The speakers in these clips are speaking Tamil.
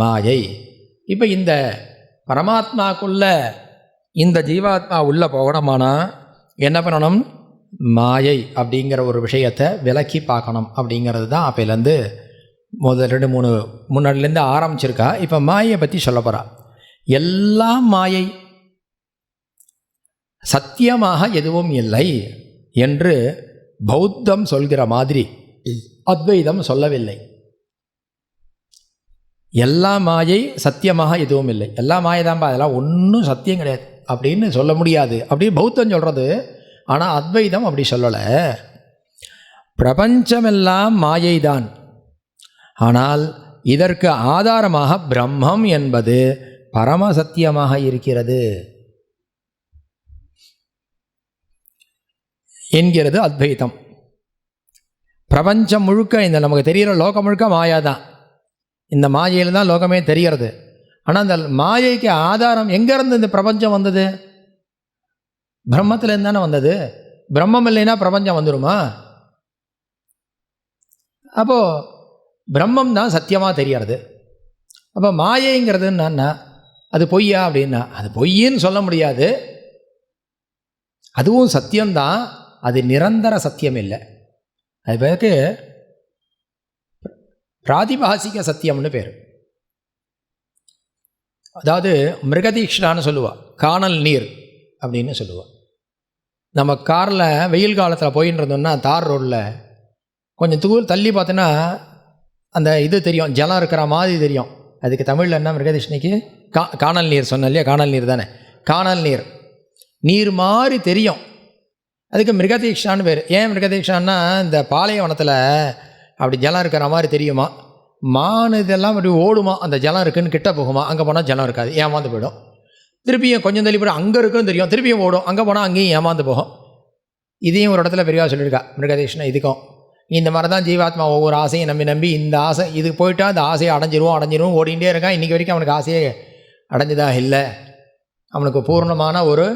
மாயை. இப்போ இந்த பரமாத்மாக்குள்ள இந்த ஜீவாத்மா உள்ளே போகணுமானா என்ன பண்ணணும்? மாயை அப்படிங்கிற ஒரு விஷயத்தை விலக்கி பார்க்கணும் அப்படிங்கிறது தான் அப்போலேருந்து முதல் ரெண்டு மூணு முன்னாடிலேருந்து ஆரம்பிச்சிருக்கா. இப்போ மாயை பற்றி சொல்ல போகிறா எல்லாம் மாயை சத்தியமாக எதுவும் இல்லை என்று பௌத்தம் சொல்கிற மாதிரி அத்வைதம் சொல்லவில்லை. எல்லா மாயை சத்தியமாக எதுவும் இல்லை. எல்லா மாயை தான்ப்பா அதெல்லாம் ஒன்றும் சத்தியம் கிடையாது. அப்படின்னு சொல்ல முடியாது. அப்படின்னு பௌத்தம் சொல்கிறது ஆனால் அத்வைதம் அப்படி சொல்லலை. பிரபஞ்சமெல்லாம் மாயைதான். ஆனால் இதற்கு ஆதாரமாக பிரம்மம் என்பது பரமசத்தியமாக இருக்கிறது. என்கிறது அத்வைதம். பிரபஞ்சம் முழுக்க இந்த நமக்கு தெரிகிற லோகம் முழுக்க மாயா தான் இந்த மாயையில் தான் லோகமே தெரிகிறது. ஆனால் அந்த மாயைக்கு ஆதாரம் எங்கேருந்து இந்த பிரபஞ்சம் வந்தது? பிரம்மத்திலேருந்து தானே வந்தது? பிரம்மம் இல்லைன்னா பிரபஞ்சம் வந்துடுமா அப்போது பிரம்மம் தான் சத்தியமாக தெரியறது அப்போ மாயைங்கிறது என்னன்னா அது பொய்யா அப்படின்னா அது பொய்யின்னு சொல்ல முடியாது. அதுவும் சத்தியம்தான். அது நிரந்தர சத்தியம் இல்லை. அது பேருக்கு பிராதிபாசிக சத்தியம்னு பேர். அதாவது மிருகதீக்ஷான்னு சொல்லுவாள் காணல் நீர் அப்படின்னு சொல்லுவாள் நம்ம காரில் வெயில் காலத்தில் போயின்னு இருந்தோம்னா தார் ரோட்டில் கொஞ்சம் தூர் தள்ளி பார்த்தோன்னா அந்த இது தெரியும். ஜலம் இருக்கிற மாதிரி தெரியும். அதுக்கு தமிழில் என்ன மிருகதீஷ்ணிக்கு கா காணல் நீர் சொன்ன இல்லையா? காணல் நீர் தானே. காணல் நீர். நீர் மாதிரி தெரியும். அதுக்கு மிருகதீக்ஷான்னு பேர். ஏன் மிருகதீக்ஷான்னா இந்த பாலைவனத்தில் அப்படி ஜலம் இருக்கிற மாதிரி தெரியுமா? மான் இதெல்லாம் அப்படி ஓடுமா? அந்த ஜலம் இருக்குன்னு கிட்ட போகுமா? அங்கே போனால் ஜலம் இருக்காது. ஏமாந்து போயிடும். திருப்பியும் கொஞ்சம் தள்ளி போய் அங்கே இருக்குன்னு தெரியும். திருப்பியும் ஓடும். அங்கே போனால் அங்கேயும் ஏமாந்து போகும். இதையும் ஒரு இடத்துல பெரியவா சொல்லியிருக்கா. மிருகதீஷ்ணா இதுக்கும். இந்த மாதிரி தான் ஜீவாத்மா ஒவ்வொரு ஆசையும் நம்பி நம்பி இந்த ஆசை இது போயிட்டா அந்த ஆசையை அடைஞ்சிருவோம் அடைஞ்சிருவோம் ஓடிண்டே இருக்கான். இன்றைக்கி வரைக்கும் அவனுக்கு ஆசையே அடைஞ்சதாக இல்லை. அவனுக்கு பூர்ணமான ஒரு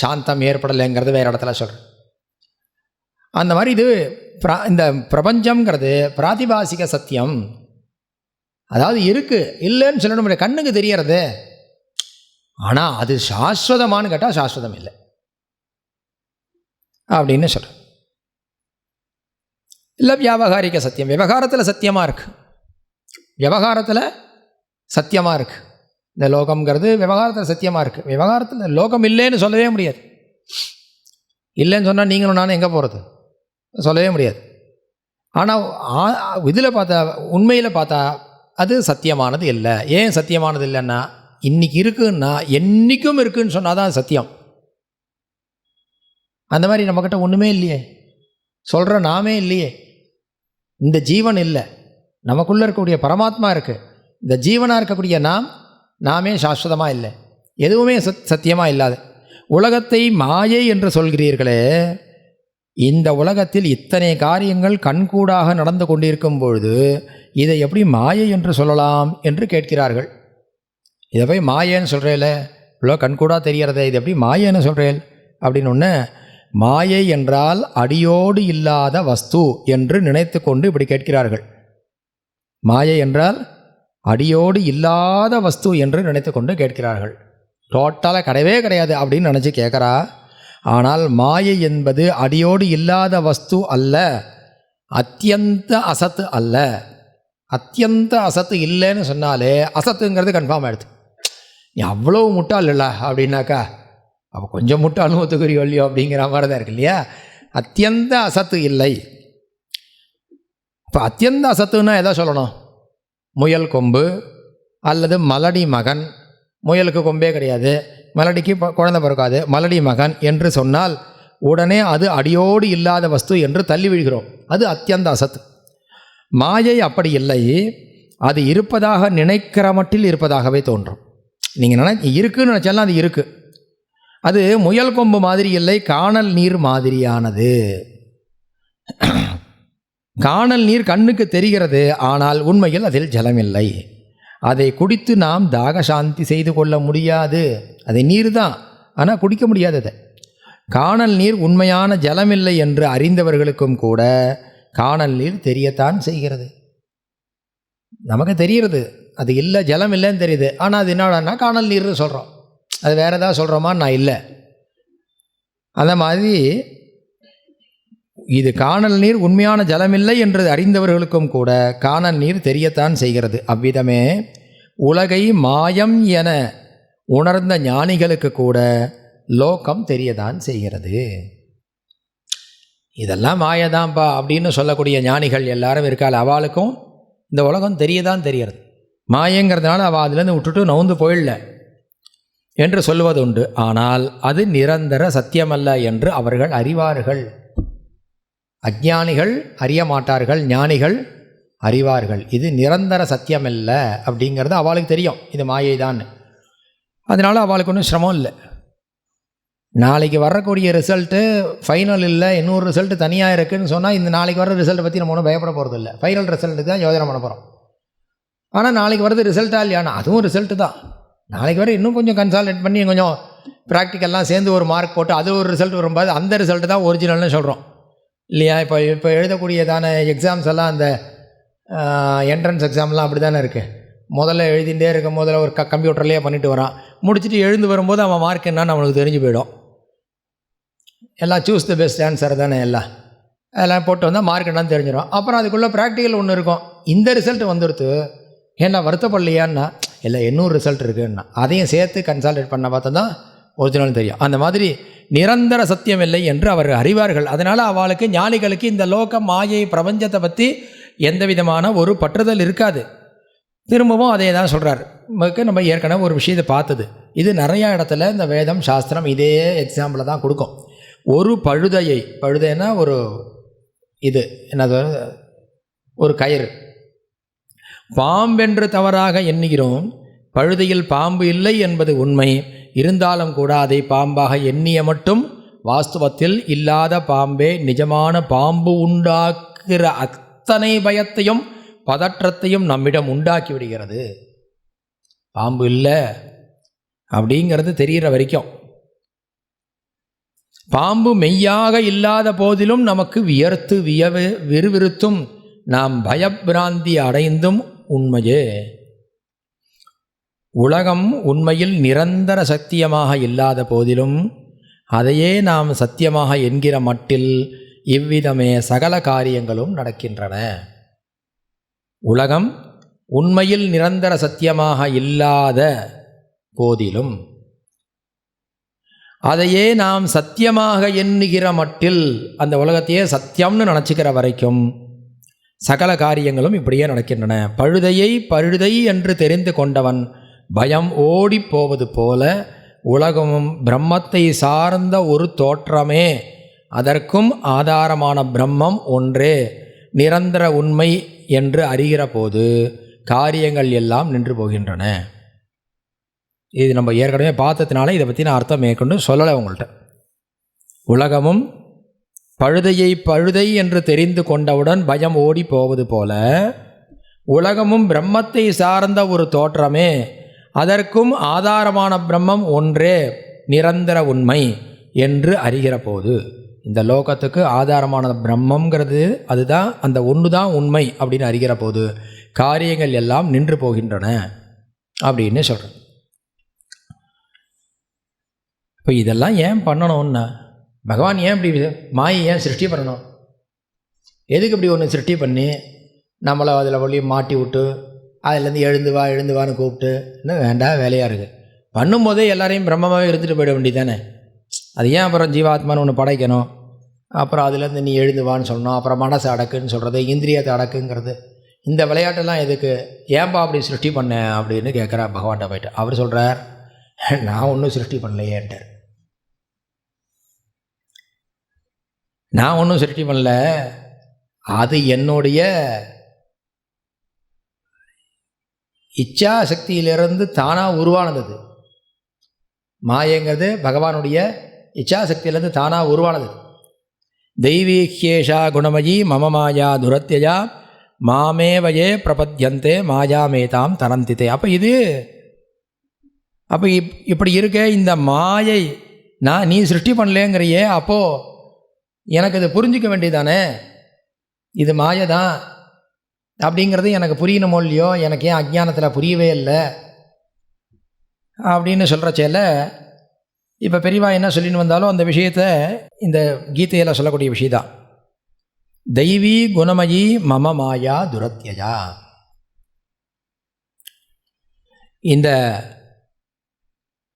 சாந்தம் ஏற்படலைங்கிறது வேறு இடத்துல சொல்கிறேன் அந்த மாதிரி இது பிரா இந்த பிரபஞ்சம்ங்கிறது பிராதிபாசிக சத்தியம். அதாவது இருக்குது இல்லைன்னு சொல்ல முடியாது கண்ணுக்கு தெரியறது. ஆனால் அது சாஸ்வதமானு கேட்டால் சாஸ்வதம் இல்லை. அப்படின்னு சொல்கிறேன் இல்லை வியாபகாரிக சத்தியம். விவகாரத்தில் சத்தியமாக இருக்குது விவகாரத்தில் சத்தியமாக இருக்குது இந்த லோகம்ங்கிறது விவகாரத்தில் சத்தியமாக இருக்குது விவகாரத்தில் லோகம் இல்லைன்னு சொல்லவே முடியாது. இல்லைன்னு சொன்னால் நீங்களும் நானும் எங்கே போகிறது சொல்லவே முடியாது. ஆனால் இதில் பார்த்தா உண்மையில் பார்த்தா அது சத்தியமானது இல்லை. ஏன் சத்தியமானது இல்லைன்னா இன்றைக்கி இருக்குன்னா என்றைக்கும் இருக்குதுன்னு சொன்னால் தான் சத்தியம். அந்த மாதிரி நம்மக்கிட்ட ஒன்றுமே இல்லையே. சொல்கிற நாமே இல்லையே. இந்த ஜீவன் இல்லை. நமக்குள்ளே இருக்கக்கூடிய பரமாத்மா இருக்குது இந்த ஜீவனாக இருக்கக்கூடிய நாம் நாமே சாஸ்வதமாக இல்லை. எதுவுமே சத் சத்தியமாக இல்லாது. உலகத்தை மாயை என்று சொல்கிறீர்களே இந்த உலகத்தில் இத்தனை காரியங்கள் கண்கூடாக நடந்து கொண்டிருக்கும் பொழுது இதை எப்படி மாயை என்று சொல்லலாம் என்று கேட்கிறார்கள். இதை போய் மாயேன்னு சொல்கிறேல இவ்வளோ கண்கூடாக தெரியறதே இது எப்படி மாயேன்னு சொல்கிறேன் அப்படின்னு ஒன்று மாயை என்றால் அடியோடு இல்லாத வஸ்து என்று நினைத்து கொண்டு இப்படி கேட்கிறார்கள். மாயை என்றால் அடியோடு இல்லாத வஸ்து என்று நினைத்து கொண்டு கேட்கிறார்கள். டோட்டலாக கிடையவே கிடையாது அப்படின்னு நினச்சி கேட்குறா. ஆனால் மாயை என்பது அடியோடு இல்லாத வஸ்து அல்ல அத்தியந்த அசத்து அல்ல. அத்தியந்த அசத்து இல்லைன்னு சொன்னாலே அசத்துங்கிறது கன்ஃபார்ம் ஆகிடுது நீ அவ்வளோ முட்டாள் இல்லை அப்படின்னாக்கா அப்போ கொஞ்சம் முட்டாளும் ஒத்துக்குறியோ இல்லையோ அப்படிங்கிற மாதிரி தான் இருக்கு இல்லையா? அத்தியந்த அசத்து இல்லை. இப்போ அத்தியந்த அசத்துன்னா எதை சொல்லணும்? முயல் கொம்பு அல்லது மலடி மகன். முயலுக்கு கொம்பே கிடையாது. மலடிக்கு குழந்தை பிறக்காது. மலடி மகன் என்று சொன்னால் உடனே அது அடியோடு இல்லாத வஸ்து என்று தள்ளி விழுகிறோம். அது அத்தியந்த அசத். மாயை அப்படி இல்லை. அது இருப்பதாக நினைக்கிற மட்டில் இருப்பதாகவே தோன்றும். நீங்கள் நினை இருக்குன்னு நினச்சாலும் அது இருக்குது அது முயல் கொம்பு மாதிரி இல்லை காணல் நீர் மாதிரியானது. காணல் நீர் கண்ணுக்கு தெரிகிறது ஆனால் உண்மையில் அதில் ஜலமில்லை. அதை குடித்து நாம் தாகசாந்தி செய்து கொள்ள முடியாது. அதை நீர் தான் ஆனால் குடிக்க முடியாது அதை. காணல் நீர் உண்மையான ஜலமில்லை என்று அறிந்தவர்களுக்கும் கூட காணல் நீர் தெரியத்தான் செய்கிறது. நமக்கு தெரிகிறது. அது இல்லை ஜலம் இல்லைன்னு தெரியுது. ஆனால் அது என்னடான்னா காணல் நீர்னு சொல்கிறோம் அது வேறு ஏதாவது சொல்கிறோமா நான் இல்லை. அந்த மாதிரி இது காணல் நீர் உண்மையான ஜலமில்லை என்று அறிந்தவர்களுக்கும் கூட காணல் நீர் தெரியத்தான் செய்கிறது. அவ்விதமே உலகை மாயம் என உணர்ந்த ஞானிகளுக்கு கூட லோகம் தெரியதான் செய்கிறது. இதெல்லாம் மாயதான்ப்பா அப்படின்னு சொல்லக்கூடிய ஞானிகள் எல்லாரும் இருக்காள். அவளுக்கும் இந்த உலகம் தெரியதான் தெரிகிறது. மாயங்கிறதுனால அவள் அதுலேருந்து விட்டுட்டு நவுந்து போயிடல என்று சொல்வதுண்டு. ஆனால் அது நிரந்தர சத்தியமல்ல என்று அவர்கள் அறிவார்கள். அஜ்ஞானிகள் அறிய மாட்டார்கள் ஞானிகள் அறிவார்கள். இது நிரந்தர சத்தியம் இல்லை அப்படிங்கிறது அவளுக்கு தெரியும். இது மாயை தான் அதனால் அவளுக்கு ஒன்றும் சிரமம் இல்லை. நாளைக்கு வரக்கூடிய ரிசல்ட்டு ஃபைனல் இல்லை இன்னொரு ரிசல்ட்டு தனியாக இருக்குதுன்னு சொன்னால் இந்த நாளைக்கு வர ரிசல்ட்டை பற்றி நம்ம ஒன்றும் பயப்பட போகிறது இல்லை ஃபைனல் ரிசல்ட்டுக்கு தான் யோஜனை பண்ண போகிறோம் ஆனால் நாளைக்கு வரது ரிசல்ட்டாக இல்லையானா? அதுவும் ரிசல்ட்டு தான். நாளைக்கு வர இன்னும் கொஞ்சம் கன்சால்டேட் பண்ணி கொஞ்சம் ப்ராக்டிக்கல்லாம் சேர்ந்து ஒரு மார்க் போட்டு அது ஒரு ரிசல்ட் வரும்போது அந்த ரிசல்ட்டு தான் ஒரிஜினல்னு சொல்கிறோம் இல்லையா? இப்போ இப்போ எழுதக்கூடியதான எக்ஸாம்ஸ் எல்லாம் அந்த என்ட்ரன்ஸ் எக்ஸாம்லாம் அப்படி தானே இருக்குது முதல்ல எழுதிகிட்டே இருக்கும் முதல்ல ஒரு க கம்ப்யூட்டர்லேயே பண்ணிட்டு வரான். முடிச்சுட்டு எழுந்து வரும்போது அவன் மார்க் என்னன்னு அவனுக்கு தெரிஞ்சு போயிடும். எல்லாம் சூஸ் த பெஸ்ட் ஆன்சர் தானே எல்லாம். அதெல்லாம் போட்டு வந்தால் மார்க் என்னன்னு தெரிஞ்சிடும். அப்புறம் அதுக்குள்ளே ப்ராக்டிக்கல் ஒன்று இருக்கும். இந்த ரிசல்ட் வந்துடுத்து ஏன்னா வருத்தப்படலையான்னா இல்லை இன்னொரு ரிசல்ட் இருக்குன்னா அதையும் சேர்த்து கன்சால்டேட் பண்ண பார்த்தா தான் ஒரிஜினல் தெரியும். அந்த மாதிரி நிரந்தர சத்தியம் இல்லை என்று அவர் அறிவார்கள். அதனால் அவளுக்கு ஞானிகளுக்கு இந்த லோக மாயை பிரபஞ்சத்தை பற்றி எந்த விதமான ஒரு பற்றுதல் இருக்காது. திரும்பவும் அதே தான் சொல்கிறார் நமக்கு நம்ம ஏற்கனவே ஒரு விஷயத்தை பார்த்தது. இது நிறையா இடத்துல இந்த வேதம் சாஸ்திரம் இதே எக்ஸாம்பிளை தான் கொடுக்கும். ஒரு பழுதையை பழுதைன்னா ஒரு இது என்னது? ஒரு கயிறு. பாம்பென்று தவறாக எண்ணுகிறோம். பழுதையில் பாம்பு இல்லை என்பது உண்மை. இருந்தாலும் கூட அதை பாம்பாக எண்ணிய மட்டும் வாஸ்துவத்தில் இல்லாத பாம்பே நிஜமான பாம்பு உண்டாக்குகிற அத்தனை பயத்தையும் பதற்றத்தையும் நம்மிடம் உண்டாக்கி விடுகிறது. பாம்பு இல்லை அப்படிங்கிறது தெரிகிற வரைக்கும். பாம்பு மெய்யாக இல்லாத போதிலும் நமக்கு வியர்த்து வியவு விறுவிறுத்தும் நாம் பயபிராந்தி அடைந்தும் உண்மையே. உலகம் உண்மையில் நிரந்தர சத்தியமாக இல்லாத போதிலும் அதையே நாம் சத்தியமாக என்கிற மட்டில் இவ்விதமே சகல காரியங்களும் நடக்கின்றன. உலகம் உண்மையில் நிரந்தர சத்தியமாக இல்லாத போதிலும் அதையே நாம் சத்தியமாக எண்ணுகிற மட்டில் அந்த உலகத்தையே சத்தியம்னு நினச்சிக்கிற வரைக்கும் சகல காரியங்களும் இப்படியே நடக்கின்றன. பழுதையை பழுதை என்று தெரிந்து கொண்டவன் பயம் ஓடி போவது போல உலகமும் பிரம்மத்தை சார்ந்த ஒரு தோற்றமே. அதற்கும் ஆதாரமான பிரம்மம் ஒன்றே. நிரந்தர உண்மை என்று அறிகிற போது காரியங்கள் எல்லாம் நின்று போகின்றன. இது நம்ம ஏற்கனவே பார்த்ததுனால இதை பற்றி நான் அர்த்தம் மேற்கொண்டு சொல்லலை உங்கள்கிட்ட உலகமும் பழுதையை பழுதை என்று தெரிந்து கொண்டவுடன் பயம் ஓடி போவது போல உலகமும் பிரம்மத்தை சார்ந்த ஒரு தோற்றமே. அதற்கும் ஆதாரமான பிரம்மம் ஒன்றே நிரந்தர உண்மை என்று அறிகிற போது இந்த லோகத்துக்கு ஆதாரமான பிரம்மங்கிறது அதுதான் அந்த ஒன்று தான் உண்மை அப்படின்னு அறிகிற போது காரியங்கள் எல்லாம் நின்று போகின்றன அப்படின்னு சொல்கிறேன் இப்போ இதெல்லாம் ஏன் பண்ணணும்னா பகவான் ஏன் இப்படி மாயை ஏன் சிருஷ்டி பண்ணணும்? எதுக்கு இப்படி ஒன்று சிருஷ்டி பண்ணி நம்மளை அதில் வழி மாட்டி விட்டு அதுலேருந்து எழுந்து வா எழுந்து வான்னு கூப்பிட்டு இன்னும் வேண்டாம் வேலையாக இருக்குது பண்ணும்போதே எல்லாரையும் பிரம்மமாகவே இருந்துட்டு போயிட வேண்டியதானே அது ஏன் அப்புறம் ஜீவாத்மான்னு ஒன்று படைக்கணும்? அப்புறம் அதுலேருந்து நீ எழுந்து வான்னு சொல்லணும். அப்புறம் மனசை அடக்குன்னு சொல்கிறது இந்திரியத்தை அடக்குங்கிறது. இந்த விளையாட்டெல்லாம் எதுக்கு? ஏன்பா அப்படி சிருஷ்டி பண்ணேன் அப்படின்னு கேட்குறா பகவான்கிட்ட போயிட்டு. அவர் சொல்கிறார் நான் ஒன்றும் சிருஷ்டி பண்ணலையேன்ட்டார். நான் ஒன்றும் சிருஷ்டி பண்ணல. அது என்னுடைய இச்சா சக்தியிலிருந்து தானாக உருவானது. மாயங்கிறது பகவானுடைய இச்சா சக்தியிலேருந்து தானாக உருவானது. தெய்வீகேஷா குணமயி மம மாயா துரத்தியா மாமேவயே பிரபத்யந்தே மாயாமேதாம் தரந்தித்தே அப்போ இது அப்போ இப் இப்படி இருக்க இந்த மாயை நான் நீ சிருஷ்டி பண்ணலேங்கிறியே அப்போது எனக்கு இது புரிஞ்சிக்க வேண்டியதானே இது மாயை தான் அப்படிங்கிறது எனக்கு புரியணுமோ இல்லையோ? எனக்கு ஏன் அஜ்ஞானத்தில் புரியவே இல்லை? அப்படின்னு சொல்கிறச்சேல இப்போ பெரியவா என்ன சொல்லின்னு வந்தாலும் அந்த விஷயத்தை இந்த கீதையில் சொல்லக்கூடிய விஷயந்தான் தெய்வீ குணமயி மம மாயா துரத்தியா இந்த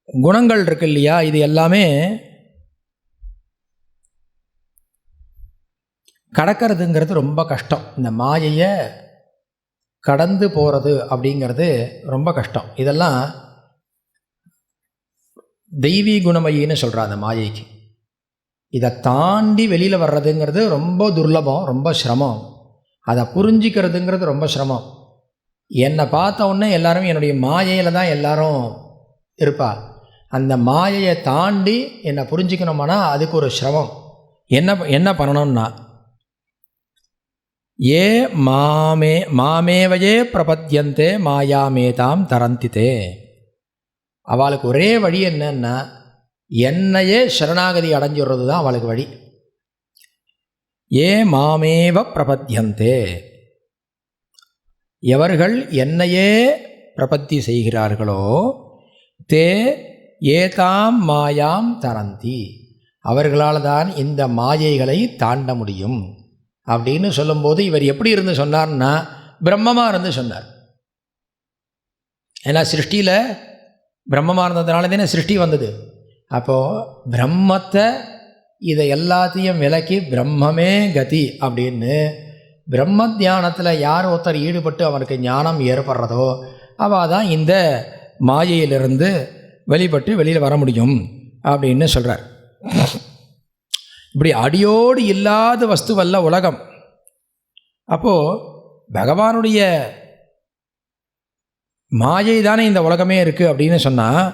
குணங்கள் இருக்கு இல்லையா? இது எல்லாமே கடக்கிறதுங்கிறது ரொம்ப கஷ்டம். இந்த மாயையை கடந்து போகிறது அப்படிங்கிறது ரொம்ப கஷ்டம். இதெல்லாம் தெய்வீ குணமயின்னு சொல்கிறா அந்த மாயைக்கு. இதை தாண்டி வெளியில் வர்றதுங்கிறது ரொம்ப துர்லபம் ரொம்ப சிரமம். அதை புரிஞ்சிக்கிறதுங்கிறது ரொம்ப சிரமம். என்னை பார்த்த உடனே எல்லாரும் என்னுடைய மாயையில் தான் எல்லாரும் இருப்பா. அந்த மாயையை தாண்டி என்னை புரிஞ்சிக்கணுமானா அதுக்கு ஒரு சிரமம். என்ன என்ன பண்ணணும்னா ஏ மாமே மாமேவையே பிரபத்தியந்தே மாயாமேதாம் தரந்தித்தே அவளுக்கு ஒரே வழி என்னன்னா என்னையே சரணாகதி அடைஞ்சிடுறது தான் அவளுக்கு வழி. ஏ மாமேவ பிரபத்தியந்தே எவர்கள் என்னையே பிரபத்தி செய்கிறார்களோ தே ஏதாம் மாயாம் தரந்தி. அவர்களால் தான் இந்த மாயைகளை தாண்ட முடியும். அப்படின்னு சொல்லும்போது இவர் எப்படி இருந்து சொன்னார்னா பிரம்மமாக இருந்து சொன்னார். ஏன்னா சிருஷ்டியில் பிரம்மமாக இருந்ததுனால தானே சிருஷ்டி வந்தது. அப்போது பிரம்மத்தை இதை எல்லாத்தையும் விலக்கி பிரம்மமே கதி அப்படின்னு பிரம்ம தியானத்தில் யார் ஒருத்தர் ஈடுபட்டு அவனுக்கு ஞானம் ஏற்படுறதோ அவள் தான் இந்த மாயையிலிருந்து வெளிப்பட்டு வெளியில் வர முடியும் அப்படின்னு சொல்கிறார் இப்படி அடியோடு இல்லாத வஸ்துவல்ல உலகம். அப்போது பகவானுடைய மாயை தானே இந்த உலகமே இருக்குது அப்படின்னு சொன்னால்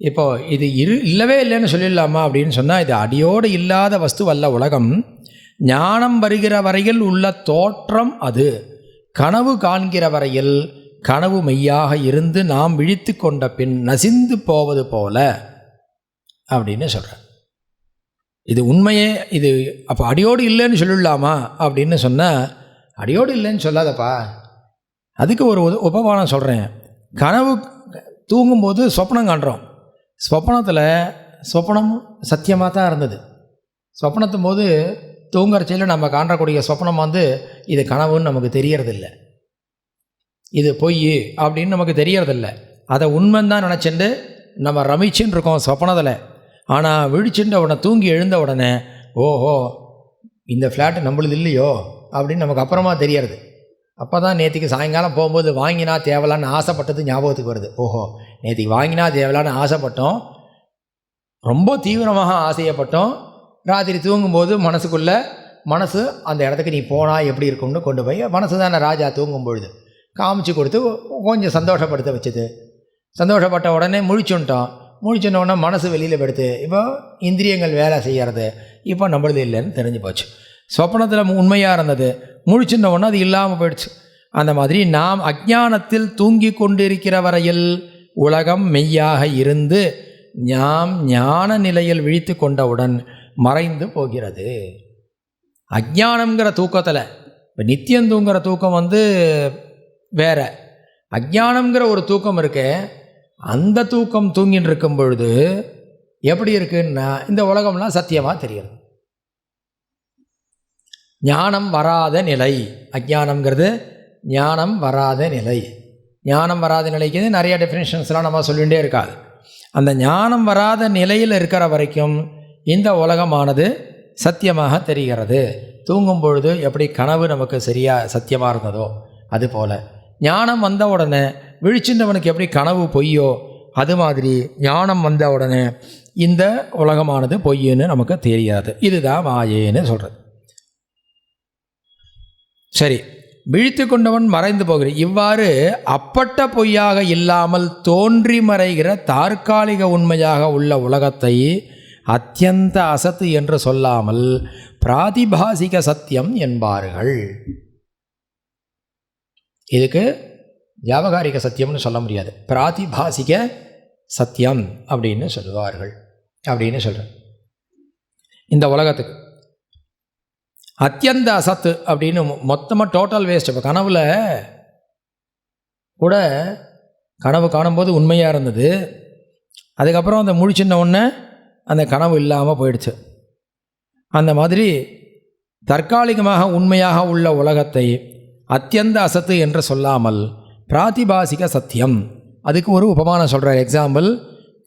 இப்போ இது இரு இல்லவே இல்லைன்னு சொல்லிடலாமா அப்படின்னு சொன்னால் இது அடியோடு இல்லாத வஸ்துவல்ல உலகம் ஞானம் வருகிற வரையில் உள்ள தோற்றம் அது. கனவு காண்கிற வரையில் கனவு மெய்யாக இருந்து நாம் விழித்து கொண்ட பின் நசிந்து போவது போல அப்படின்னு சொல்கிறேன் இது உண்மையே இது அப்போ அடியோடு இல்லைன்னு சொல்லிடலாமா அப்படின்னு சொன்னால் அடியோடு இல்லைன்னு சொல்லாதப்பா. அதுக்கு ஒரு உத- உபமானம் சொல்கிறேன் கனவு தூங்கும்போது சொப்னம் காண்றோம். சொப்பனத்தில் சொப்பனம் சத்தியமாக தான் இருந்தது. சொப்பனத்தும் போது தூங்குறச்சியில் நம்ம காண்றக்கூடிய சொப்பனம் வந்து இது கனவுன்னு நமக்கு தெரியறதில்ல. இது பொய் அப்படின்னு நமக்கு தெரியறதில்ல. அதை உண்மைன்னு தான் நினச்சிட்டு நம்ம ரமிச்சுன்னு இருக்கோம் சொப்பனத்தில். ஆனால் விழிச்சுட்டு உடனே தூங்கி எழுந்த உடனே ஓஹோ இந்த ஃப்ளாட்டு நம்மளுது இல்லையோ? அப்படின்னு நமக்கு அப்புறமா தெரியறது. அப்போ தான் நேற்றுக்கு சாயங்காலம் போகும்போது வாங்கினா தேவலான்னு ஆசைப்பட்டது ஞாபகத்துக்கு வருது. ஓஹோ நேற்றுக்கு வாங்கினா தேவலான்னு ஆசைப்பட்டோம். ரொம்ப தீவிரமாக ஆசையப்பட்டோம். ராத்திரி தூங்கும்போது மனசுக்குள்ளே மனசு அந்த இடத்துக்கு நீ போனால் எப்படி இருக்கும்னு கொண்டு போய் மனசு தானே ராஜா தூங்கும் பொழுது. காமிச்சு கொடுத்து கொஞ்சம் சந்தோஷப்படுத்த வச்சது. சந்தோஷப்பட்ட உடனே முழிச்சுன்ட்டோம். முழிச்சுன மனசு வெளியில் படுத்து இப்போ இந்திரியங்கள் வேலை செய்கிறது இப்போ நம்மளது இல்லைன்னு தெரிஞ்சு போச்சு. சொப்பனத்தில் உண்மையாக இருந்தது முழிச்சுன உடனே அது இல்லாமல் போயிடுச்சு. அந்த மாதிரி நாம் அஜ்ஞானத்தில் தூங்கி கொண்டிருக்கிற வரையில் உலகம் மெய்யாக இருந்து நாம் ஞான நிலையில் விழித்து கொண்டவுடன் மறைந்து போகிறது. அஜானங்கிற தூக்கத்தில் இப்போ நித்தியம் தூங்குற தூக்கம் வந்து வேற. அஜானங்கிற ஒரு தூக்கம் இருக்குது அந்த தூக்கம் தூங்கின்னு இருக்கும் பொழுது எப்படி இருக்குன்னா இந்த உலகம்லாம் சத்தியமாக தெரியும் ஞானம் வராத நிலை. அஜானம்ங்கிறது ஞானம் வராத நிலை. ஞானம் வராத நிலைக்கு நிறைய டெஃபினேஷன்ஸ்லாம் நம்ம சொல்லிகிட்டே இருக்காது. அந்த ஞானம் வராத நிலையில் இருக்கிற வரைக்கும் இந்த உலகமானது சத்தியமாக தெரிகிறது. தூங்கும் பொழுது எப்படி கனவு நமக்கு சரியாக சத்தியமாக இருந்ததோ அதுபோல். ஞானம் வந்த உடனே விழிச்சின்றவனுக்கு எப்படி கனவு பொய்யோ அது மாதிரி ஞானம் வந்த உடனே இந்த உலகமானது பொய்யுன்னு நமக்கு தெரியாது. இதுதான் மாயேன்னு சொல்கிறது சரி விழித்து கொண்டவன் மறைந்து போகிறேன் இவ்வாறு அப்பட்ட பொய்யாக இல்லாமல் தோன்றி மறைகிற தற்காலிக உண்மையாக உள்ள உலகத்தை அத்தியந்த அசத்து என்று சொல்லாமல் பிராதிபாசிக சத்தியம் என்பார்கள். இதுக்கு வியாபகாரிக சத்தியம்னு சொல்ல முடியாது. பிராதிபாசிக சத்தியம் அப்படின்னு சொல்லுவார்கள். அப்படின்னு சொல்கிறேன் இந்த உலகத்துக்கு. அத்தியந்த அசத்து அப்படின்னு மொத்தமாக டோட்டல் வேஸ்ட் இப்போ கனவில் கூட கனவு காணும்போது உண்மையாக இருந்தது. அதுக்கப்புறம் அந்த முழிச்சின்ன அந்த கனவு இல்லாமல் போயிடுச்சு. அந்த மாதிரி தற்காலிகமாக உண்மையாக உள்ள உலகத்தை அத்தியந்த அசத்து என்று சொல்லாமல் பிராத்திபாசிக சத்தியம். அதுக்கு ஒரு உபமானம் சொல்கிறார் எக்ஸாம்பிள்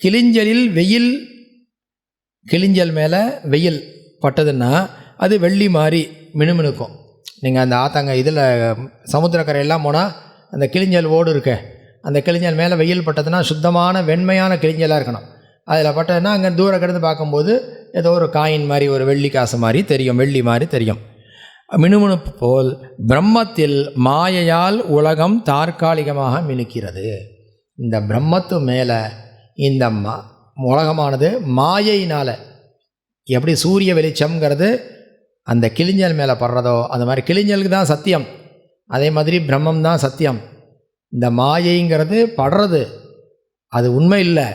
கிளிஞ்சலில் வெயில் கிளிஞ்சல் மேலே வெயில் பட்டதுன்னா அது வெள்ளி மாதிரி மினுமினுக்கும். நீங்கள் அந்த ஆத்தங்க இதில் சமுத்திரக்கரையெல்லாம் போனால் அந்த கிளிஞ்சல் ஓடு இருக்க. அந்த கிளிஞ்சல் மேலே வெயில் பட்டதுன்னா சுத்தமான வெண்மையான கிளிஞ்சலாக இருக்கணும். அதில் பட்டதுன்னா அங்கே தூர கிடந்து பார்க்கும்போது ஏதோ ஒரு காயின் மாதிரி ஒரு வெள்ளி காசு மாதிரி தெரியும். வெள்ளி மாதிரி தெரியும். மினுமினுப்பு போல் பிரம்மத்தில் மாயையால் உலகம் தற்காலிகமாக மினுக்கிறது. இந்த பிரம்மத்து மேலே இந்த மா உலகமானது மாயையினால் எப்படி சூரிய வெளிச்சம்ங்கிறது அந்த கிளிஞ்சல் மேலே படுறதோ அந்த மாதிரி கிளிஞ்சலுக்கு தான் சத்தியம். அதே மாதிரி பிரம்மம் தான் சத்தியம். இந்த மாயைங்கிறது படுறது. அது உண்மை இல்லை.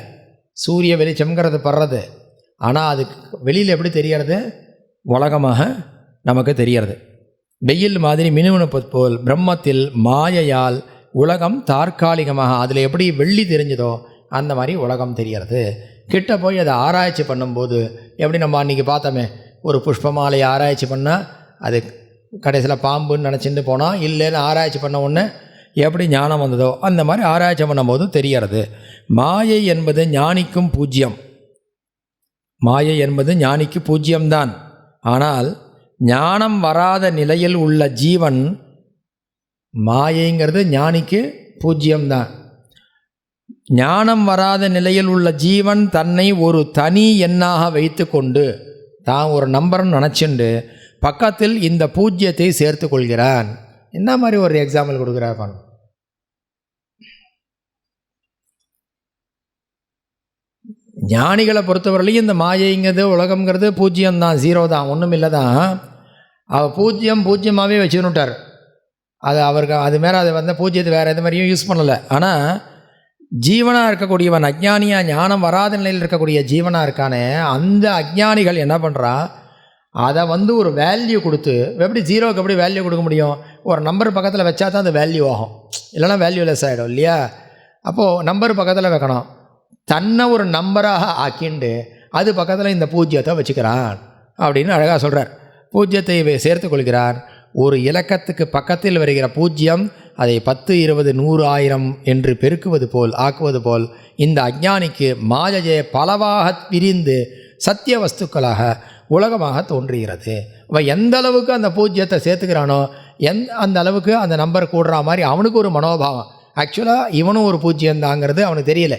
சூரிய வெளிச்சம்ங்கிறது படுறது. ஆனால் அதுக்கு வெளியில் எப்படி தெரியறது உலகமாக நமக்கு தெரியறது வெயில் மாதிரி மினுமினுப்பது போல் பிரம்மத்தில் மாயையால் உலகம் தற்காலிகமாக அதில் எப்படி வெள்ளி தெரிஞ்சதோ அந்த மாதிரி உலகம் தெரியறது கிட்ட போய் அதை ஆராய்ச்சி பண்ணும்போது எப்படி நம்ம அன்றைக்கி பார்த்தோமே ஒரு புஷ்பமாலையை ஆராய்ச்சி பண்ணால் அது கடைசியில் பாம்புன்னு நினச்சிட்டு போனால் இல்லைன்னு ஆராய்ச்சி பண்ண உடனே எப்படி ஞானம் வந்ததோ அந்த மாதிரி ஆராய்ச்சி பண்ணும்போது தெரியறது மாயை என்பது ஞானிக்கும் பூஜ்யம். மாயை என்பது ஞானிக்கு பூஜ்யம்தான். ஆனால் ஞானம் வராத நிலையில் உள்ள ஜீவன் மாயைங்கிறது ஞானிக்கு பூஜ்ஜியம்தான் ஞானம் வராத நிலையில் உள்ள ஜீவன் தன்னை ஒரு தனி எண்ணாக வைத்துக்கொண்டு தான் ஒரு நம்பர்னு நினச்சிண்டு பக்கத்தில் இந்த பூஜ்யத்தை சேர்த்து கொள்கிறான். என்ன மாதிரி ஒரு எக்ஸாம்பிள் கொடுக்குறார் ஞானிகளை பொறுத்தவரையிலையும் இந்த மாயைங்கிறது உலகங்கிறது பூஜ்ஜியம் தான் ஜீரோ தான் ஒன்றும் இல்லை தான் அவர் பூஜ்ஜியம் பூஜ்ஜியமாகவே வச்சுன்னுட்டார் அது அவருக்கு அது மேலே அது வந்து பூஜ்ஜியத்தை வேறு எது மாதிரியும் யூஸ் பண்ணலை. ஆனால் ஜீவனாக இருக்கக்கூடியவன் அஜ்ஞானியாக ஞானம் வராத நிலையில் இருக்கக்கூடிய ஜீவனாக இருக்கானே அந்த அஜ்ஞானிகள் என்ன பண்ணுறா அதை வந்து ஒரு வேல்யூ கொடுத்து எப்படி ஜீரோவுக்கு எப்படி வேல்யூ கொடுக்க முடியும்? ஒரு நம்பர் பக்கத்தில் வச்சா தான் அது வேல்யூ ஆகும் இல்லைனா வேல்யூலெஸ் ஆகிடும் இல்லையா? அப்போது நம்பர் பக்கத்தில் வைக்கணும். தன்னை ஒரு நம்பராக ஆக்கிண்டு அது பக்கத்தில் இந்த பூஜ்யத்தை வச்சுக்கிறான் அப்படின்னு அழகாக சொல்கிறார் பூஜ்யத்தை சேர்த்து கொள்கிறான் ஒரு இலக்கத்துக்கு பக்கத்தில் வருகிற பூஜ்யம் அதை பத்து இருபது நூறு ஆயிரம் என்று பெருக்குவது போல் ஆக்குவது போல் இந்த அஜ்ஞானிக்கு மாயையை பலவாக பிரிந்து சத்திய வஸ்துக்களாக உலகமாக தோன்றுகிறது. அவன் எந்த அளவுக்கு அந்த பூஜ்யத்தை சேர்த்துக்கிறானோ எந் அந்த அளவுக்கு அந்த நம்பர் கூடுற மாதிரி அவனுக்கு ஒரு மனோபாவம். ஆக்சுவலாக இவனும் ஒரு பூஜ்யம் தாங்கிறது அவனுக்கு தெரியலை.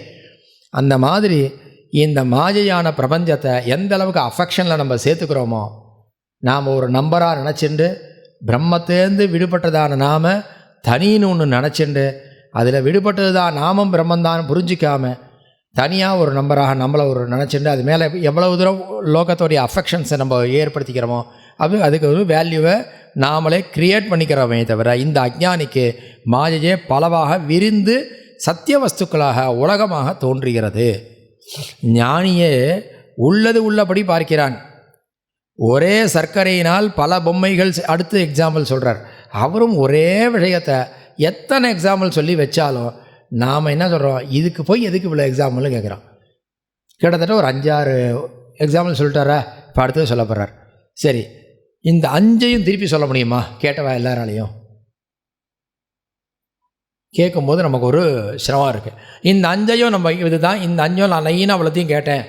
அந்த மாதிரி இந்த மாயையான பிரபஞ்சத்தை எந்த அளவுக்கு அஃபெக்ஷனில் நம்ம சேர்த்துக்கிறோமோ நாம் ஒரு நம்பராக நினச்சிண்டு பிரம்மத்தேர்ந்து விடுபட்டதான நாம தனின்னு ஒன்று நினச்சிண்டு அதில் விடுபட்டது தான் நாமும் பிரம்மந்தான் புரிஞ்சிக்காம தனியாக ஒரு நம்பராக நம்மளை ஒரு நினச்சிண்டு அது மேலே எவ்வளவு தூரம் லோகத்தோடைய அஃபெக்ஷன்ஸை நம்ம ஏற்படுத்திக்கிறோமோ அது அதுக்கு ஒரு வேல்யூவை நாமளே க்ரியேட் பண்ணிக்கிறோமே தவிர இந்த அஜ்ஞானிக்கு மாயையே பலவாக விரிந்து சத்திய வஸ்துக்களாக உலகமாக தோன்றுகிறது. ஞானியே உள்ளது உள்ளபடி பார்க்கிறான். ஒரே சர்க்கரையினால் பல பொம்மைகள் அடுத்து எக்ஸாம்பிள் சொல்கிறார் அவரும் ஒரே விஷயத்தை எத்தனை எக்ஸாம்பிள் சொல்லி வச்சாலும் நாம் என்ன சொல்கிறோம் இதுக்கு போய் எதுக்கு இவ்வளோ எக்ஸாம்பிள்னு கேட்குறோம் கிட்டத்தட்ட ஒரு அஞ்சாறு எக்ஸாம்பிள் சொல்லிட்டாரா? இப்போ அடுத்தது சொல்ல போகிறார் சரி இந்த அஞ்சையும் திருப்பி சொல்ல முடியுமா? கேட்டவா எல்லாராலையும்? கேட்கும்போது நமக்கு ஒரு சிரமம் இருக்குது இந்த அஞ்சையும் நம்ம இதுதான் இந்த அஞ்சும் நான் லைனாக அவ்வளோத்தையும் கேட்டேன்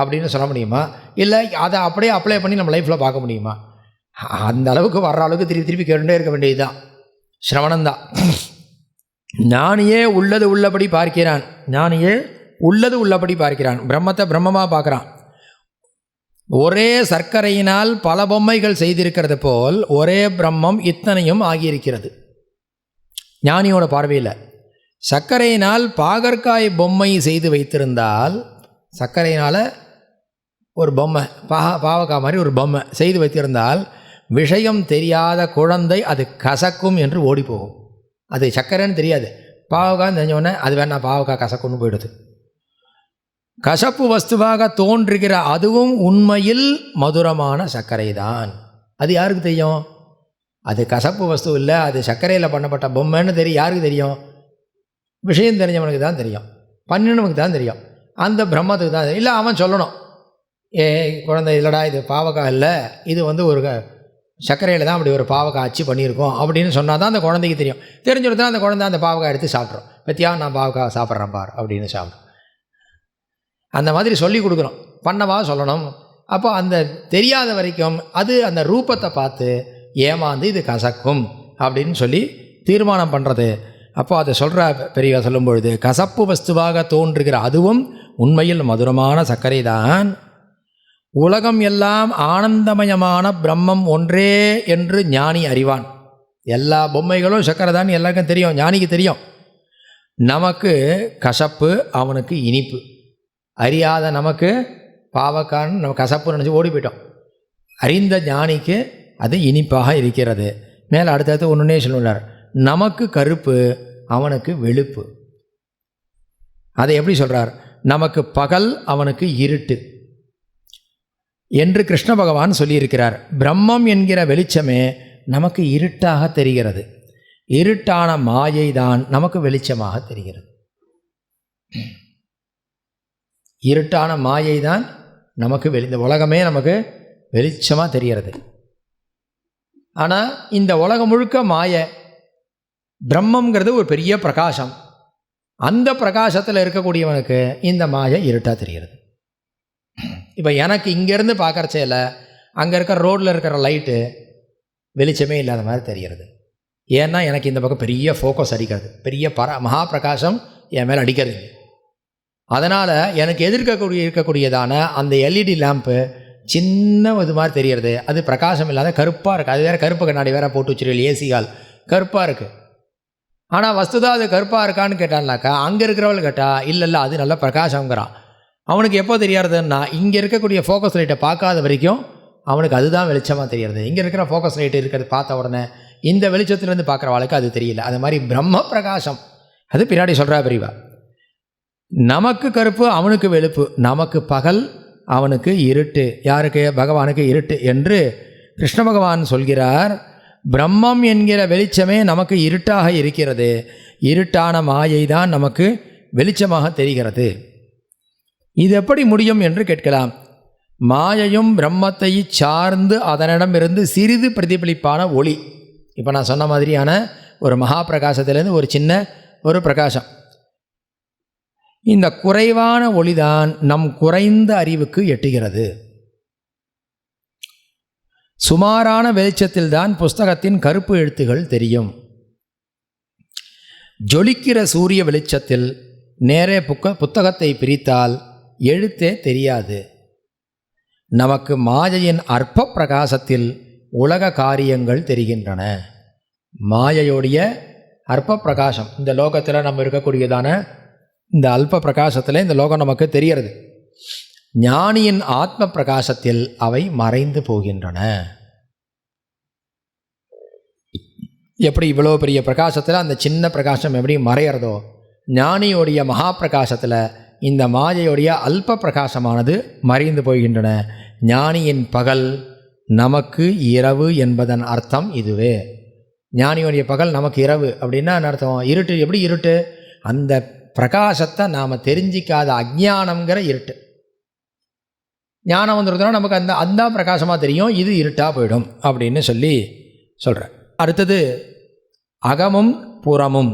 அப்படின்னு சொல்ல முடியுமா? இல்லை அதை அப்படியே அப்ளை பண்ணி நம்ம லைஃப்பில் பார்க்க முடியுமா? அந்த அளவுக்கு வர்ற அளவுக்கு திருப்பி திருப்பி கேட்டுட்டே இருக்க வேண்டியது தான் சிரவணம்தான். ஞானியே உள்ளது உள்ளபடி பார்க்கிறான். ஞானியே உள்ளது உள்ளபடி பார்க்கிறான். பிரம்மத்தை பிரம்மமாக பார்க்குறான். ஒரே சர்க்கரையினால் பல பொம்மைகள் செய்திருக்கிறது போல் ஒரே பிரம்மம் இத்தனையும் ஆகியிருக்கிறது. ஞானியோட பார்வையில் சர்க்கரையினால் பாகற்காய் பொம்மை செய்து வைத்திருந்தால் சர்க்கரையினால் ஒரு பொம்மை பா பாவக்காய் மாதிரி ஒரு பொம்மை செய்து வைத்திருந்தால் விஷயம் தெரியாத குழந்தை அது கசக்கும் என்று ஓடி போகும். அது சர்க்கரைன்னு தெரியாது. பாவக்காய் தெரிஞ்சோடனே அது வேணா பாவக்காய் கசக்கும்னு போயிடுது. கசப்பு வஸ்துவாக தோன்றுகிற அதுவும் உண்மையில் மதுரமான சர்க்கரை தான் அது யாருக்கு தெரியும்? அது கசப்பு வஸ்து இல்லை அது சர்க்கரையில் பண்ணப்பட்ட பொம்மைன்னு தெரியும் யாருக்கு தெரியும்? விஷயம் தெரிஞ்சவனுக்கு தான் தெரியும். பண்ணினவனுக்கு தான் தெரியும். அந்த பிரம்மத்துக்கு தான் தெரியும். இல்லை அவன் சொல்லணும். ஏ குழந்தை இல்லைடா இது பாவக்காய் இல்லை இது வந்து ஒரு க- சர்க்கரையில் தான் அப்படி ஒரு பாவக்காய் அச்சு பண்ணியிருக்கோம் அப்படின்னு சொன்னால் தான் அந்த குழந்தைக்கு தெரியும். தெரிஞ்சிருந்தா அந்த குழந்தை அந்த பாவக்காய் எடுத்து சாப்பிட்றோம் பத்தியா நான் பாவக்காய் சாப்பிட்றேன் பார் அப்படின்னு சாப்பிட்றோம் அந்த மாதிரி சொல்லி கொடுக்குறோம் பண்ணவா சொல்லணும். அப்போ அந்த தெரியாத வரைக்கும் அது அந்த ரூபத்தை பார்த்து ஏமாந்து இது கசக்கும் அப்படின்னு சொல்லி தீர்மானம் பண்ணுறது அப்போ அதை சொல்கிற பெரியவா சொல்லும் பொழுது கசப்பு வஸ்துவாக தோன்றுகிற அதுவும் உண்மையில் மதுரமான சர்க்கரை தான் உலகம் எல்லாம் ஆனந்தமயமான பிரம்மம் ஒன்றே என்று ஞானி அறிவான். எல்லா பொம்மைகளும் சர்க்கரை தான் எல்லாருக்கும் தெரியும் ஞானிக்கு தெரியும். நமக்கு கசப்பு அவனுக்கு இனிப்பு. அறியாத நமக்கு பாவக்கான்னு நம்ம கசப்பு நினச்சி ஓடி போயிட்டோம். அறிந்த ஞானிக்கு அது இனிப்பாக இருக்கிறது. மேலே அடுத்தடுத்து ஒன்றுனே சொல்லுவார் நமக்கு கருப்பு அவனுக்கு வெளுப்பு. அதை எப்படி சொல்கிறார் நமக்கு பகல் அவனுக்கு இருட்டு. என்று கிருஷ்ண பகவான் சொல்லியிருக்கிறார். பிரம்மம் என்கிற வெளிச்சமே நமக்கு இருட்டாக தெரிகிறது. இருட்டான மாயை தான் நமக்கு வெளிச்சமாக தெரிகிறது. இருட்டான மாயை தான் நமக்கு வெளி இந்த உலகமே நமக்கு வெளிச்சமாக தெரிகிறது. ஆனால் இந்த உலகம் முழுக்க மாயை பிரம்மங்கிறது ஒரு பெரிய பிரகாசம். அந்த பிரகாசத்தில் இருக்கக்கூடியவனுக்கு இந்த மாயை இருட்டாக தெரிகிறது. இப்போ எனக்கு இங்கேருந்து பார்க்குறச்சேல அங்கே இருக்கிற ரோட்டில் இருக்கிற லைட்டு வெளிச்சமே இல்லாத மாதிரி தெரிகிறது. ஏன்னா எனக்கு இந்த பக்கம் பெரிய ஃபோக்கஸ் அடிக்கிறது பெரிய பர மகா பிரகாசம் என் மேலே அடிக்கிறது அதனால் எனக்கு எதிர்க்கக்கூடிய இருக்கக்கூடியதான அந்த எல்இடி லேம்ப்பு சின்ன இது மாதிரி தெரியறது. அது பிரகாசம் இல்லாத கருப்பாக இருக்குது அது வேறு கருப்பு கண்ணாடி வேறு போட்டு வச்சிருக்கீங்க ஏசிகால் கருப்பாக இருக்குது ஆனால் வஸ்துதா அது கருப்பாக இருக்கான்னு கேட்டான்னாக்கா அங்கே இருக்கிறவள் கேட்டால் இல்லை இல்லை அது நல்ல பிரகாசங்கிறான் அவனுக்கு எப்போ தெரியறதுன்னா இங்கே இருக்கக்கூடிய ஃபோக்கஸ் லைட்டை பார்க்காத வரைக்கும் அவனுக்கு அதுதான் வெளிச்சமாக தெரியறது. இங்கே இருக்கிற ஃபோக்கஸ் லைட் இருக்கிறது பார்த்த உடனே இந்த வெளிச்சத்துலேருந்து பார்க்குறவாளுக்கு அது தெரியல. அது மாதிரி பிரம்ம பிரகாசம். அது பின்னாடி சொல்கிறா பிரிவா. நமக்கு கருப்பு அவனுக்கு வெளுப்பு. நமக்கு பகல் அவனுக்கு இருட்டு. யாருக்கு? பகவானுக்கு இருட்டு என்று கிருஷ்ண பகவான் சொல்கிறார் பிரம்மம் என்கிற வெளிச்சமே நமக்கு இருட்டாக இருக்கிறது. இருட்டான மாயை தான் நமக்கு வெளிச்சமாக தெரிகிறது. இது எப்படி முடியும் என்று கேட்கலாம். மாயையும் பிரம்மத்தை சார்ந்து அதனிடமிருந்து சிறிது பிரதிபலிப்பான ஒளி. இப்போ நான் சொன்ன மாதிரியான ஒரு மகா பிரகாசத்திலேருந்து ஒரு சின்ன ஒரு பிரகாசம். இந்த குறைவான ஒளிதான் நம் குறைந்த அறிவுக்கு எட்டுகிறது. சுமாரான வெளிச்சத்தில்தான் புஸ்தகத்தின் கருப்பு எழுத்துகள் தெரியும். ஜொலிக்கிற சூரிய வெளிச்சத்தில் நேரே புக்க புத்தகத்தை பிரித்தால் எழுத்தே தெரியாது. நமக்கு மாயையின் அற்ப பிரகாசத்தில் உலக காரியங்கள் தெரிகின்றன. மாயையுடைய அற்ப பிரகாசம் இந்த லோகத்தில் நம்ம இருக்கக்கூடியதான இந்த அல்ப பிரகாசத்தில் இந்த லோகம் நமக்கு தெரிகிறது. ஞானியின் ஆத்ம பிரகாசத்தில் அவை மறைந்து போகின்றன. எப்படி இவ்வளோ பெரிய பிரகாசத்தில் அந்த சின்ன பிரகாசம் எப்படி மறையிறதோ ஞானியோடைய மகா பிரகாசத்தில் இந்த மாயையுடைய அல்ப பிரகாசமானது மறைந்து போகின்றன. ஞானியின் பகல் நமக்கு இரவு என்பதன் அர்த்தம் இதுவே. ஞானியுடைய பகல் நமக்கு இரவு அப்படின்னா என்ன அர்த்தம்? இருட்டு. எப்படி இருட்டு? அந்த பிரகாசத்தை நாம் தெரிஞ்சிக்காத அஜானங்கிற இருட்டு. ஞானம் வந்துருதுன்னா நமக்கு அந்த அந்த பிரகாசமாக தெரியும் இது இருட்டாக போயிடும் அப்படின்னு சொல்லி சொல்கிறேன் அடுத்தது அகமும் புறமும்.